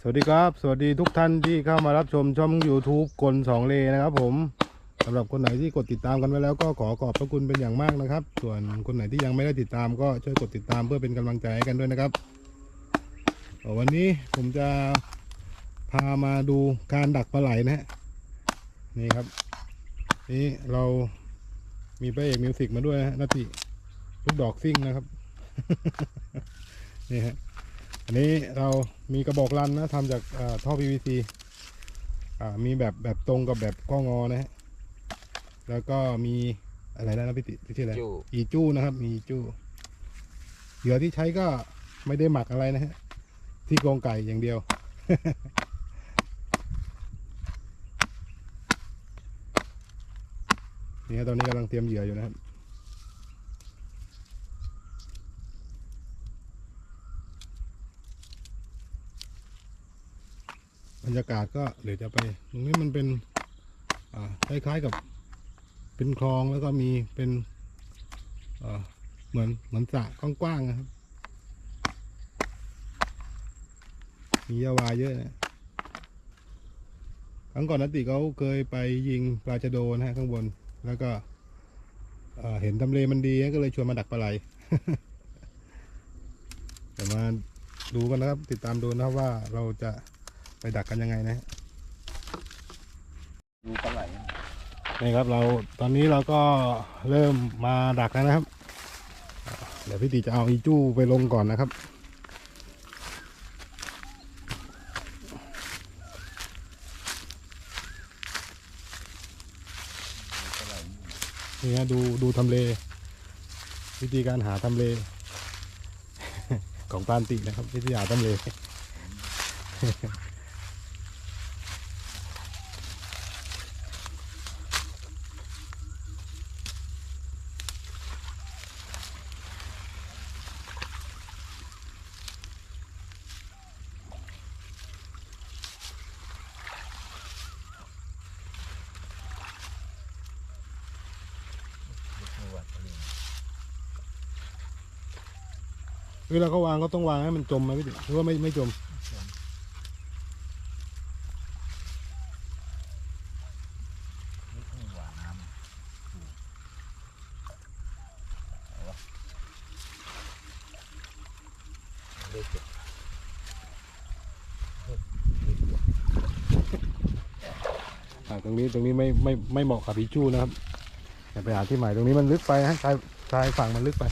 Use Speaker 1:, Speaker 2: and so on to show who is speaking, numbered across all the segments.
Speaker 1: สวัสดีครับ สวัสดีทุกท่านที่เข้ามารับชมช่อง YouTube กลสองเลนะครับผมสำหรับคนไหนที่กดติดตามกันไว้แล้วก็ขอขอบพระคุณเป็นอย่างมากนะครับ ส่วนคนไหนที่ยังไม่ได้ติดตามก็ช่วยกดติดตามเพื่อเป็นกำลังใจให้กันด้วยนะครับ วันนี้ผมจะพามาดูการดักปลาไหลนะฮะนี่ครับ นี่เรามีพระเอกมิวสิกมาด้วยนะฮะนาติลูกดอกซิ่งนะครับ นี่ฮะ อันนี้เรามีกระบอกรันนะทำจากเอ่อท่อ PVC อ่ามีแบบแบบตรงกับแบบก้องอนะฮะแล้วก็มีอะไรนะพี่ติพี่ที่อะไร
Speaker 2: จู้
Speaker 1: อีจู้นะครับมีอีจู้เหยื่อที่ใช้ก็ไม่ได้หมักอะไรนะฮะที่โครงไก่อย่างเดียวนี่ฮะตอนนี้กำลังเตรียมเหยื่ออยู่นะครับ รรยากาศก็เดี๋ยวจะไปตรงนี้มันเป็นคล้ายๆกับเป็นคลองแล้วก็มีเป็นเหมือนเหมือนสระกว้างๆนะครับ มียาวาเยอะนะครั้งก่อนนติเขาเคยไปยิงปลาชะโดนะฮะข้างบน แล้วก็เห็นทำเลมันดีก็เลยชวนมาดักปลาไหลเดี๋ยวมาดูกันนะครับ ติดตามดูนะครับว่าเราจะ ไปดักกันยังไงนะฮะ
Speaker 2: ดูปลาไหล
Speaker 1: นี่ครับเราตอนนี้เราก็เริ่มมาดักแล้วนะครับ เดี๋ยวพี่ตีจะเอาอีจู้ไปลงก่อนนะครับนี่ฮะดูดูทำเล วิธีการหาทำเล ของปานตินะครับวิธีหาทำเล เวลาเขาวางก็ต้องวางให้มันจมไหมพี่ติหรือว่าไม่ไม่จม
Speaker 2: ไม่ต้องหวานน้ำได้เก็บ
Speaker 1: อ่าตรงนี้ตรงนี้ไม่ไม่ไม่เหมาะกับพีจู้นะครับอย่าไปหาที่ใหม่ตรงนี้มันลึกไปฮะชายชายฝั่งมันลึกไป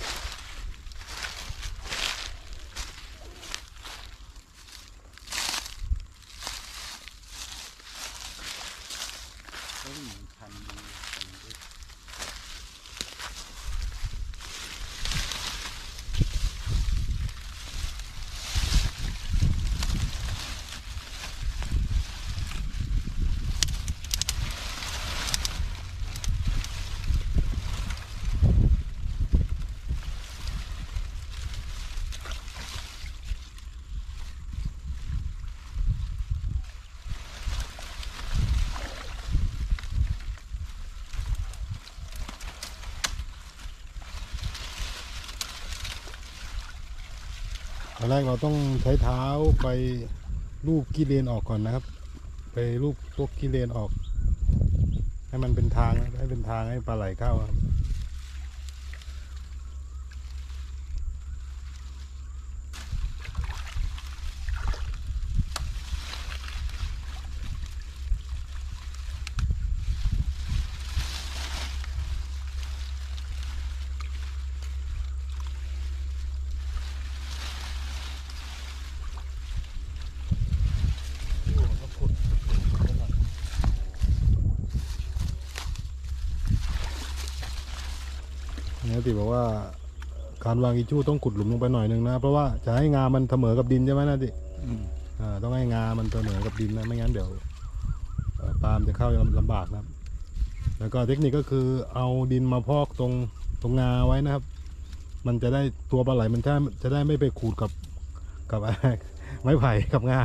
Speaker 1: อนแรกเราต้องใช้เท้าไปลูบกี้เลนออกก่อนนะครับ ไปลูบพวกกี้เลนออก ให้มันเป็นทางให้เป็นทางให้ปลาไหลเข้าครับ
Speaker 2: ก็ขุด
Speaker 1: เนี่ยติบอกว่าการวางอีจู้ต้องขุดหลุมลงไปหน่อยนึงนะ เพราะว่าจะให้งามันเสมอกับดินใช่ไหมนะติ
Speaker 2: อืม
Speaker 1: อ่าต้องให้งามันเสมอกับดินนะไม่งั้นเดี๋ยวเอ่อปาล์มจะเข้าลำบากนะครับ แล้วก็เทคนิคก็คือเอาดินมาพอกตรงตรงงาไว้นะครับ มันจะได้ตัวปลาไหลมันจะจะได้ไม่ไปขูดกับกับไม้ไผ่กับงา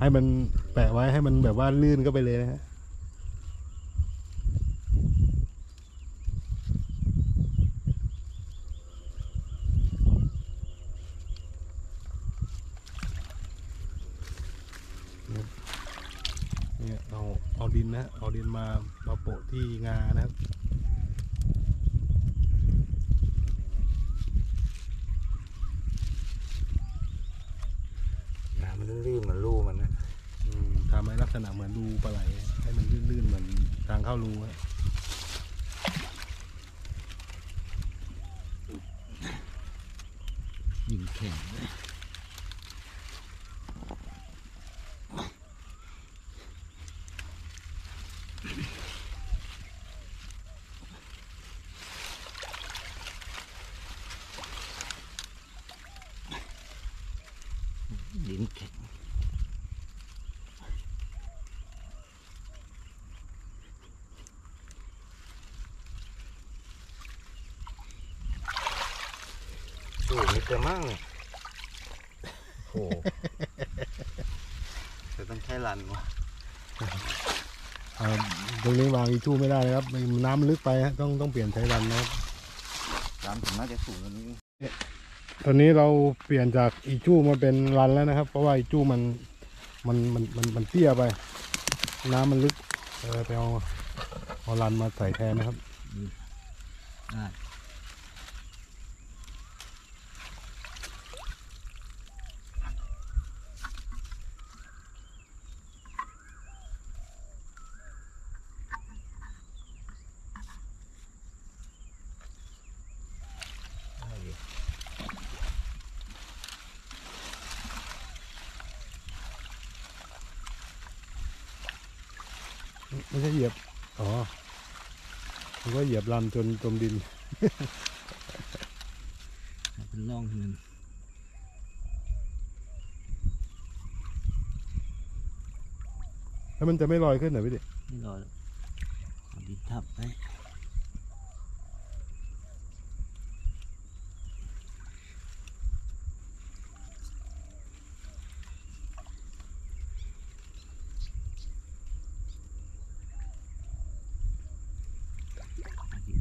Speaker 1: ให้มันแปะไว้ให้มันแบบว่าลื่นก็ไปเลยนะฮะ เอาดินนะเอาดินมามาโปะ ที่งานะครับ
Speaker 3: น้ำมันลื่นๆเหมือนรูมันนะ
Speaker 1: อืมทำให้ลักษณะเหมือนรูปลาไหลให้มันลื่นๆเหมือนทางเข้ารูฮะ
Speaker 3: โอ้มีแต่มั่งเนี่ยโอ้จะต้องใช้รันวะ
Speaker 1: อ่าตรงนี้วางอีชู่ไม่ได้นะครับมันน้ำลึกไปฮะต้องต้องเปลี่ยนใช้รันนะครับ
Speaker 3: รันผมน่าจะสูงกว่านี้
Speaker 1: ตอนนี้เราเปลี่ยนจากอีจู้มาเป็นรันแล้วนะครับ เพราะว่าอีจู้มันมันมันมันมันเตี้ยไป น้ำมันลึกเออไปเอาเอารันมาใส่แทนนะครับ
Speaker 3: ได้
Speaker 1: ไม่ใช่เหยียบ อ๋อมันก็เหยียบรันจนจมดิน
Speaker 3: เป็นร่องที่มัน
Speaker 1: แล้วมันจะไม่ลอยขึ้นเหรอพี่ดิ
Speaker 3: ไม่รอแล้วเอาดินทับไว้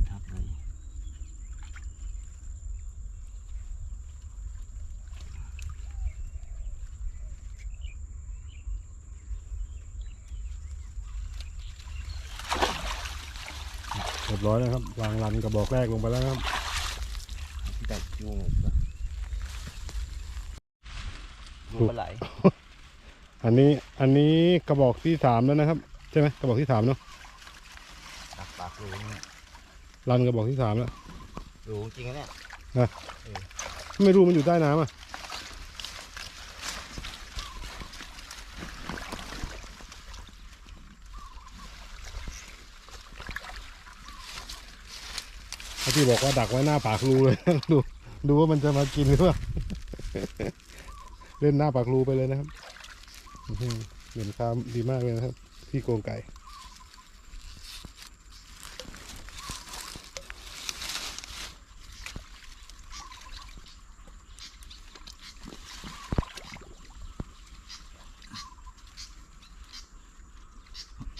Speaker 3: เอา ดินทับไว้
Speaker 1: เรียบร้อยแล้วครับ วางรันกระบอกแรกลงไปแล้วนะครับ
Speaker 3: แต่จูงก็ดูปลาไหล
Speaker 1: อันนี้อันนี้กระบอกที่สามแล้วนะครับ ใช่ไหมกระบอกที่สามเนาะ
Speaker 3: ตักปากรูเนี่ย
Speaker 1: รันกระบอกที่สามแล้ว
Speaker 3: รูจริงๆนะเนี่ย
Speaker 1: ไม่รู้มันอยู่ใต้น้ำอะที่บอกว่าดักไว้หน้าปากรูเลย ดูดูว่ามันจะมากินหรือเปล่าเล่นหน้าปากรูไปเลยนะครับอื้อหือเหมือนคามดีมากเลยนะครับที่โกรงไก่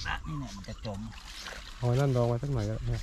Speaker 3: อะนี่เนี่ยมันจะจม
Speaker 1: เอาไว้นั่นรองไว้ สักหน่อยก็ได้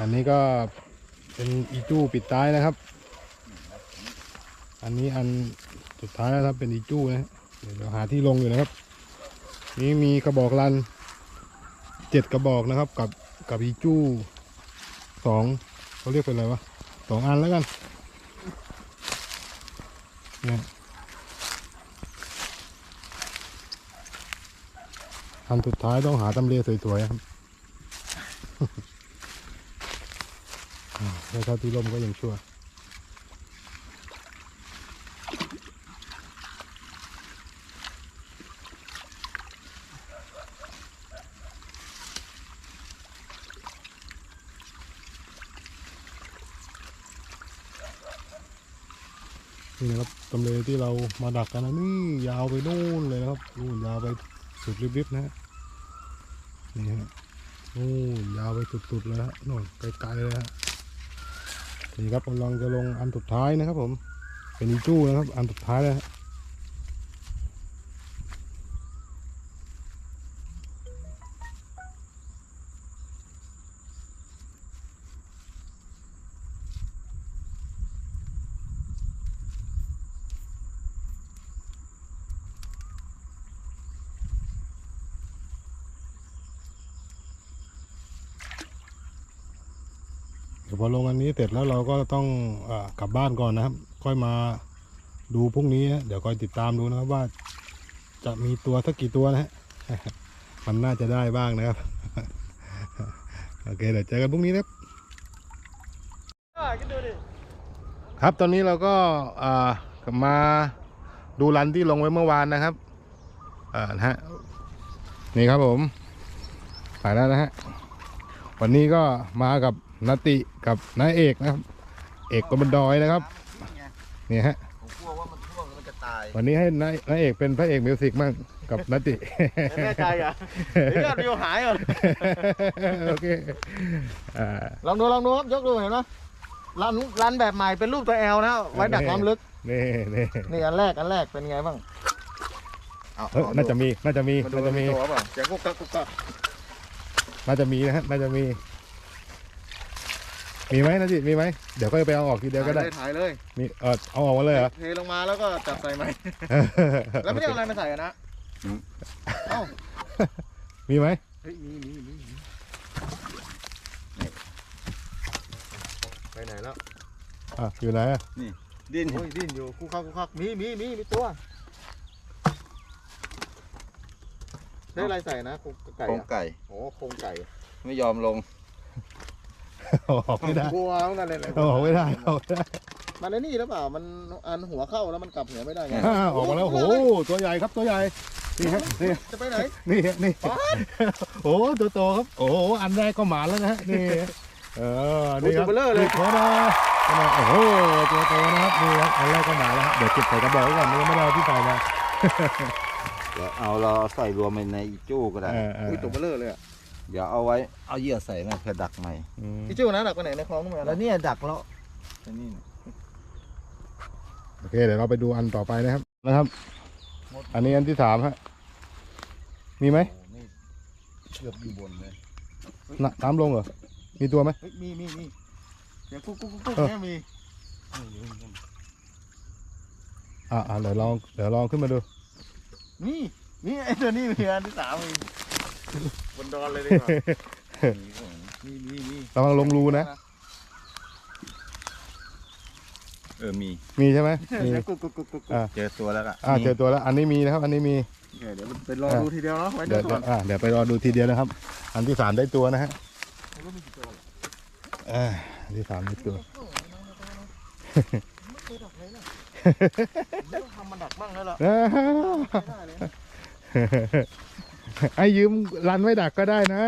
Speaker 1: อันนี้ก็เป็นอีจู้ปิดท้ายนะครับ อันนี้อันสุดท้ายแล้วครับเป็นอีจู้นะเดี๋ยวหาที่ลงอยู่นะครับ นี่มีกระบอกลันเจ็ดกระบอกนะครับ กับกับอีจู้สองเขาเรียกเป็นอะไรวะสองอันแล้วกันเนี่ยอันสุดท้ายต้องหาตำเลสวยๆครับ อ่าแล้วถ้าที่ร่มก็ยังชั่วนี่นะครับตำเลที่เรามาดักกันนะนี่ยาวไปนู่นเลยนะครับนู่นยาวไปสุดริบๆนะฮะนี่ฮะนู่นยาวไปสุดๆเลยฮะนู่นไกลๆเลยฮะ นี่ครับกำลังจะลงอันสุดท้ายนะครับผม เป็นอีจู้นะครับ อันสุดท้ายแล้ว ดี๋ยวพอลงอันนี้เสร็จแล้วเราก็ต้องอกลับบ้านก่อนนะครับ ค่อยมาดูพรุ่งนี้นะเดี๋ยวคอยติดตามดูนะครับว่า จะมีตัวสักกี่ตัวนะฮะมันน่าจะได้บ้างนะครับ โอเคเดี๋ยวเจอกันพรุ่งนี้นะครับครับตอนนี้เราก็กลับมาดูรันที่ลงไว้เมื่อวานนะครับอ่านะฮะนี่ครับผมไปแล้วนะฮะวันนี้ก็มากับ นติกับนายเอกนะครับ เอกกบนดอยนะครับนี่ฮะ
Speaker 2: ผมกลัวว่ามันท่วมแล้วมันจะตาย
Speaker 1: วันนี้ให้นายนายเอกเป็นพระเอกมิวสิกมั่งกับนติ
Speaker 2: แน่ใจอะเดี๋ยววิวหายก่อน
Speaker 1: โอเคอ่า
Speaker 2: ลองดูลองดูครับยกดูเห็นไหมรันรันแบบใหม่เป็นรูปตัวแอลนะไว้ดักความลึก
Speaker 1: นี่นี่
Speaker 2: นี่อันแรกอันแรกเป็นไงบ้างเอา
Speaker 1: เอ้ยน่าจะมีน่าจะมี
Speaker 2: มาดู
Speaker 1: น่าจะมี
Speaker 2: ตัวเปล่าเสียงกุกกักกุกกัก
Speaker 1: น่าจะมีนะฮะน่าจะมี มีไหมนะจิมีไหมเดี๋ยวก็ไปเอาออกทีเดียวก็ได้
Speaker 2: ถ่ายเลย
Speaker 1: มีเออเอาออกมาเลยเหรอ
Speaker 2: เทลงมาแล้วก็จับใส่ไหมแล้วไม่ได้เอาอะไรมาใส่อะนะเอ้า
Speaker 1: มีไหม
Speaker 2: เฮ้ยมีมีมีมีไปไหนแล้ว
Speaker 1: อะอยู่ไหนอะ
Speaker 2: ดิ้นโอ้ยดิ้นอยู่คู่คักคู่คักมีมีมีมีตัวได้อะไรใส่นะโครงไก่
Speaker 3: โครง
Speaker 2: อะ
Speaker 3: ไก่
Speaker 2: โอ้โครงไก่
Speaker 3: ไม่ยอมลง
Speaker 1: เอาออกไม่ได้
Speaker 2: กลัวเหมือนกันเลยเลย
Speaker 1: เอาออกไม่ได้เอาออกไม่ได้
Speaker 2: มันไอ้นี่หรือเปล่า มันอันหัวเข้าแล้วมันกลับหัวไม่ได้ไง
Speaker 1: อ่าออกมาแล้วโอ้โหตัวใหญ่ครับตัวใหญ่นี่ฮะนี่
Speaker 2: จะไปไหน
Speaker 1: นี่ฮะนี่โอ้โหตัวโตครับ โอ้โหอันแรกก็หมาแล้วนะฮะนี่เออนี่ครับ
Speaker 2: โอ้ยตัวเบลอเลย
Speaker 1: โอ้โหโอ้โหตัวโตนะครับนี่ครับอันแรกก็หมาแล้วครับเดี๋ยวเก็บใส่กระบอกไว้ก่อนนี่ไม่ได้เอาที่ใส่มา
Speaker 3: เดี๋ยวเอาเราใส่รวมไปในอีจู้ก็ได้
Speaker 1: เออเออ
Speaker 2: อุ้ยตัวเบลอเลยอะ
Speaker 3: เดี๋ยวเอาไว้เอาเหยื่อใส่มาเพื่อดักใหม่
Speaker 1: อืม
Speaker 2: พี่จิ้วนะดักไปไหนในคลองนู่น
Speaker 3: แล้
Speaker 2: แล้วว
Speaker 3: เนี่ยดักแล้วไอ้นี่น่ะ
Speaker 1: โอเคเดี๋ยวเราไปดูอันต่อไปนะครับนะครับ อันนี้อันที่สามฮะมีไหม
Speaker 3: โอ้นี่เชือกอยู่บนเลย
Speaker 1: น่ะน้ำลงเหรอมีตัวไหม
Speaker 2: เฮ้ยมีมีมีเดี๋ยวกุ๊กกุ๊กกุ๊กกุ๊ก
Speaker 1: เออ
Speaker 2: เนี่ยมี
Speaker 1: อ่าเดี๋ยวลองเดี๋ยวลองขึ้นมาดู
Speaker 2: นี่นี่ไอ้ตัวนี้มีอันที่สามมี บนดอนเลยดีกว่า
Speaker 3: มีของ
Speaker 2: มีมีมี
Speaker 1: ระวังลงรูนะ
Speaker 3: เออ มี
Speaker 1: มีใช่ไหมมี
Speaker 2: เดี๋ยวกุ๊กกุ๊กกุ๊กกุ๊ก
Speaker 1: อะ
Speaker 3: เจอตัวแล้วก็
Speaker 1: อ่าเจอตัวแล้ว อันนี้มีนะครับ อันนี้มี
Speaker 2: เดี๋ยวไปรอดูทีเดียวเนาะไว้
Speaker 1: เดี๋
Speaker 2: เดี๋
Speaker 1: ย
Speaker 2: ยวว
Speaker 1: เดี๋
Speaker 2: ก่
Speaker 1: ย
Speaker 2: อ
Speaker 1: วนอ่าเดี๋ยวไปรอดูทีเดียวนะครับ อันที่สามได้ตัวนะฮะ
Speaker 2: ไม่รู้มีกี่ตัวหรอก
Speaker 1: อ่าอันที่สามได้ตัว
Speaker 2: ไม่เคยดักเลยนะผมต้องทำมันดักบ้างแล้วล่ะ
Speaker 1: อ่า
Speaker 2: ไม่ได้เลยนะ
Speaker 1: ไอ้ยืมรันไว้ดักก็ได้นะ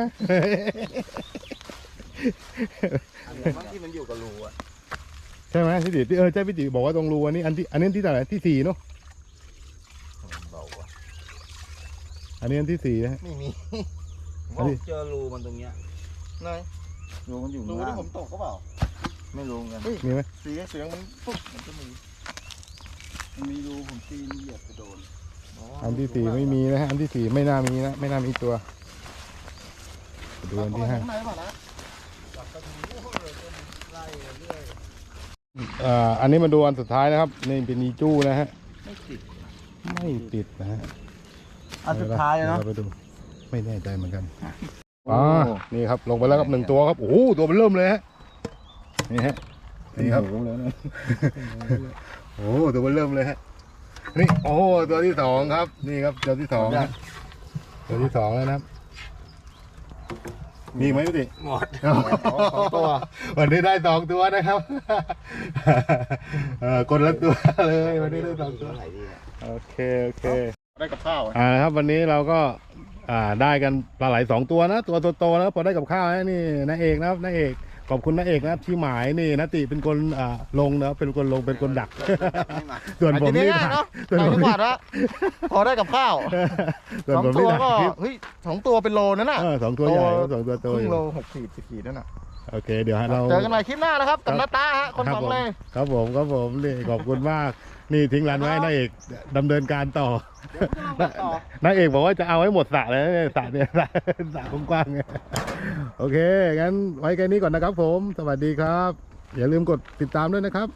Speaker 3: อันนี้มั้งที่มันอยู่กับรูอะ
Speaker 1: ใช่ไหมพี่ติที่เออใช่พี่ติบอกว่าตรงรูอันนี้อันที่อันนี้ที่เท่าไหร่ที่สี่เนาะ
Speaker 3: มันเบาอะ
Speaker 1: อันนี้อันที่สี่นะฮะ
Speaker 2: ไม่มี
Speaker 3: ผม
Speaker 1: อันนี้
Speaker 3: ว่าเจอรูมันตรงเนี้ย
Speaker 2: ไหน
Speaker 3: รูมันอยู่
Speaker 2: ดู
Speaker 3: ข้าง
Speaker 2: ที่
Speaker 3: ล่าง
Speaker 2: ผมตกก็เปล่า
Speaker 3: ไม่รู้เหมือนกัน
Speaker 1: มีไหม
Speaker 2: เสียงเสียงมันปุ๊บมันจะมี
Speaker 3: มันมีรูผมตีนเหยียบไปโดน
Speaker 1: อันที่สี่ไม่มีนะฮะอันที่สี่ไม่น่ามีนะไม่น่ามีตัวดูอันที่ห้า
Speaker 2: ข้างในเปล่านะจับกระถิ่นโอ้โหไล่เรื่อย
Speaker 1: อ่าอันนี้มาดูอันสุดท้ายนะครับนี่เป็นอีจู้นะฮะ
Speaker 3: ไม่ติด
Speaker 1: ไม่ติดนะฮะ
Speaker 2: อันสุดท้ายเลยเนาะ
Speaker 1: ดี๋วรไปดูไม่แน่ใจเหมือนกันอ๋อนี่ครับลงไปแล้วครับหนึ่งตัวครับโอ้โหตัวมันเริ่มเลยฮะนี่ฮะนี่ครับ
Speaker 3: หูแล้วนะ
Speaker 1: โอ้โหตัวมันเริ่มเลยฮะ นี่โอ้โหตัวที่สองครับ นี่ครับตัวที่สองนะตัวที่สองแล้วนะครับมีอีกไหมพี่ติ
Speaker 3: หมด
Speaker 2: สองตัว
Speaker 1: วันนี้ได้สองตัวนะครับเออคนละตัวเลยวันนี้ได้สองตัว
Speaker 3: ไหนดีอะ
Speaker 1: โอเคโอเค
Speaker 2: ได้กับข้าวอะ
Speaker 1: อ่านะครับ วันนี้เราก็อ่าได้กันปลาไหลสองตัวนะ ตัวโตๆนะครับพอได้กับข้าวนะนี่นายเอกนะครับนายเอก ขอบคุณนาเอกนะครับที่หมายนี่นติเป็นคนอ่าลงนะครับเป็นคนลงเป็นคนดัก
Speaker 3: ไม่มา
Speaker 1: ส่วนผม
Speaker 2: อาจจะ
Speaker 1: นี่
Speaker 2: ง่ายๆเนาะ
Speaker 1: ส่วน
Speaker 2: ใส่
Speaker 1: ผม
Speaker 2: ทุก
Speaker 1: นี่
Speaker 2: วันละพอได้กับข้าว
Speaker 1: ส่วน
Speaker 2: สอง
Speaker 1: ผม
Speaker 2: ตั
Speaker 1: นี่
Speaker 2: ว
Speaker 1: ดัก
Speaker 2: ก็
Speaker 1: คลิป
Speaker 2: เฮ้ยสองตัวเป็นโลนั่นน่ะ
Speaker 1: เออสองตัวใหญ่ครับสองตัวโต
Speaker 2: ครึ่
Speaker 1: องยู่
Speaker 2: โลหกขีดสิบขีดนั่นน่ะ
Speaker 1: โอเค เดี๋ยวเรา
Speaker 2: เจอกันใหม่คลิปหน้านะครับกับ
Speaker 1: ครับ
Speaker 2: นาตาฮะคนสองเลย
Speaker 1: ครับผมครับผมนี่ขอบคุณมาก นี่ทิ้งรันไว้ให้นาเอกดำเนินการต่อ
Speaker 2: เดี๋ยวผมจะลองไปต่อ
Speaker 1: นายเอกบอกว่าจะเอาให้หมดสระเลยเนี่ยสระเนี่ยสระสระกว้างๆเนี่ยโอเคงั้นไว้แค่นี้ก่อนนะครับผม สวัสดีครับ อย่าลืมกดติดตามด้วยนะครับ